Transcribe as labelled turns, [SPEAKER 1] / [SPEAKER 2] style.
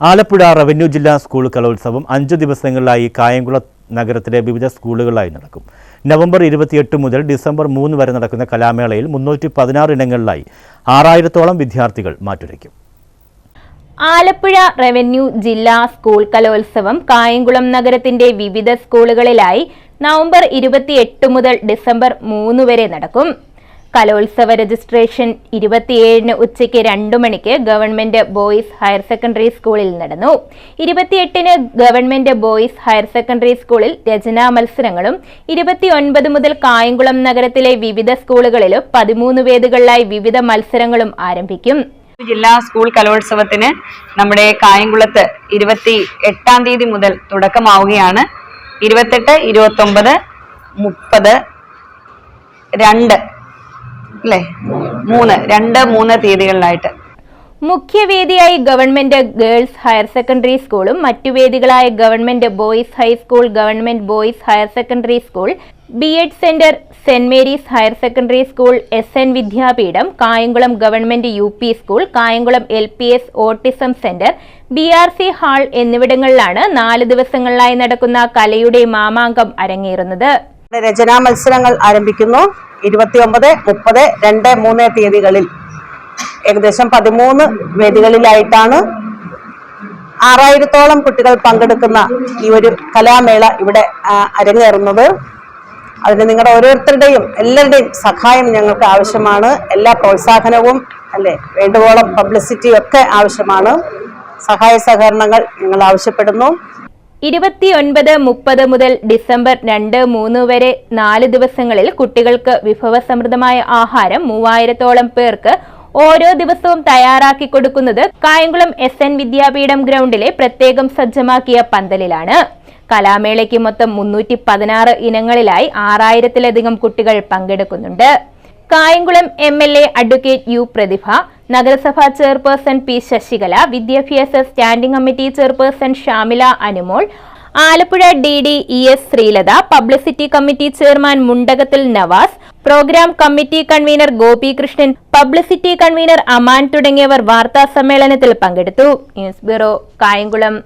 [SPEAKER 1] Alappuzha revenue ജില്ലാ school കലോത്സവം അഞ്ച് ദിവസങ്ങളിലായി കായംകുളം നഗരത്തിലെ വിവിധ സ്കൂളുകളിലായി നടക്കും. നവംബർ ഇരുപത്തിയെട്ട് മുതൽ ഡിസംബർ മൂന്ന് വരെ നടക്കുന്ന കലാമേളയിൽ മുന്നൂറ്റി പതിനാറ് ഇനങ്ങളിലായി ആറായിരത്തോളം വിദ്യാർത്ഥികൾ മാറ്റുരയ്ക്കും.
[SPEAKER 2] ആലപ്പുഴ റവന്യൂ ജില്ലാ സ്കൂൾ കലോത്സവം കായംകുളം നഗരത്തിന്റെ വിവിധ സ്കൂളുകളിലായി നവംബർ ഇരുപത്തിയെട്ട് മുതൽ ഡിസംബർ മൂന്ന് വരെ നടക്കും. കലോത്സവ രജിസ്ട്രേഷൻ ഇരുപത്തിയേഴിന് ഉച്ചയ്ക്ക് രണ്ടു മണിക്ക് ഗവൺമെന്റ് ബോയ്സ് ഹയർ സെക്കൻഡറി സ്കൂളിൽ നടന്നു. ഇരുപത്തിയെട്ടിന് ഗവൺമെന്റ് ബോയ്സ് ഹയർ സെക്കൻഡറി സ്കൂളിൽ രചനാ മത്സരങ്ങളും ഇരുപത്തിയൊൻപത് മുതൽ കായംകുളം നഗരത്തിലെ വിവിധ സ്കൂളുകളിലും പതിമൂന്ന് വേദികളിലായി വിവിധ മത്സരങ്ങളും ആരംഭിക്കും.
[SPEAKER 3] ജില്ലാ സ്കൂൾ കലോത്സവത്തിന് നമ്മുടെ കായംകുളത്ത് ഇരുപത്തി എട്ടാം തീയതി മുതൽ തുടക്കമാവുകയാണ്. ഇരുപത്തെട്ട് ഇരുപത്തി ഒമ്പത് മുപ്പത് രണ്ട് അല്ലേ? മൂന്ന് രണ്ട് മൂന്ന് തീയതികളിലായിട്ട്.
[SPEAKER 2] മുഖ്യവേദിയായി ഗവൺമെന്റ് ഗേൾസ് ഹയർ സെക്കൻഡറി സ്കൂളും മറ്റു വേദികളായ government boys high school government boys higher secondary school B Ed centre saint Mary's higher secondary school S N Vidyapeetham Kayamkulam government U P school Kayamkulam L P S autism centre B R C hall എന്നിവിടങ്ങളിലാണ് നാല് ദിവസങ്ങളിലായി നടക്കുന്ന കലയുടെ മാമാങ്കം അരങ്ങേറുന്നത്.
[SPEAKER 4] രചനാ മത്സരങ്ങൾ ആരംഭിക്കുന്നു. ഇരുപത്തിയൊമ്പത് മുപ്പത് രണ്ട് മൂന്ന് തീയതികളിൽ. ഏകദേശം പതിമൂന്ന് വേദികളിലായിട്ടാണ് ആറായിരത്തോളം കുട്ടികൾ പങ്കെടുക്കുന്ന ഈ ഒരു കലാമേള ഇവിടെ അരങ്ങേറുന്നത്. അതിന് നിങ്ങളുടെ ഓരോരുത്തരുടെയും എല്ലാവരുടെയും സഹായം ഞങ്ങൾക്ക് ആവശ്യമാണ്. എല്ലാ പ്രോത്സാഹനവും അല്ലെ വേണ്ടുവോളം പബ്ലിസിറ്റി ഒക്കെ ആവശ്യമാണ്. സഹായ സഹകരണങ്ങൾ ഞങ്ങൾ ആവശ്യപ്പെടുന്നു.
[SPEAKER 2] ഇരുപത്തിയൊൻപത് മുപ്പത് മുതൽ ഡിസംബർ രണ്ട് മൂന്ന് വരെ നാല് ദിവസങ്ങളിൽ കുട്ടികൾക്ക് വിഭവസമൃദ്ധമായ ആഹാരം മൂവായിരത്തോളം പേർക്ക് ഓരോ ദിവസവും തയ്യാറാക്കി കൊടുക്കുന്നത് കായംകുളം എസ് എൻ വിദ്യാപീഠം ഗ്രൗണ്ടിലെ പ്രത്യേകം സജ്ജമാക്കിയ പന്തലിലാണ്. കലാമേളയ്ക്ക് മൊത്തം മുന്നൂറ്റി പതിനാറ് ഇനങ്ങളിലായി ആറായിരത്തിലധികം കുട്ടികൾ പങ്കെടുക്കുന്നുണ്ട്. Kayamkulam M L A advocate U Prathibha നഗരസഭാ ചെയർപേഴ്സൺ പി ശശികല വിദ്യാഭ്യാസ standing committee chairperson Shamila Anumol Alappuzha D D E S Sreelatha publicity committee chairman Mundakathil Navas programme committee convener Gopikrishnan publicity convener Aman തുടങ്ങിയവർ വാർത്താ സമ്മേളനത്തിൽ പങ്കെടുത്തു. News bureau Kayamkulam.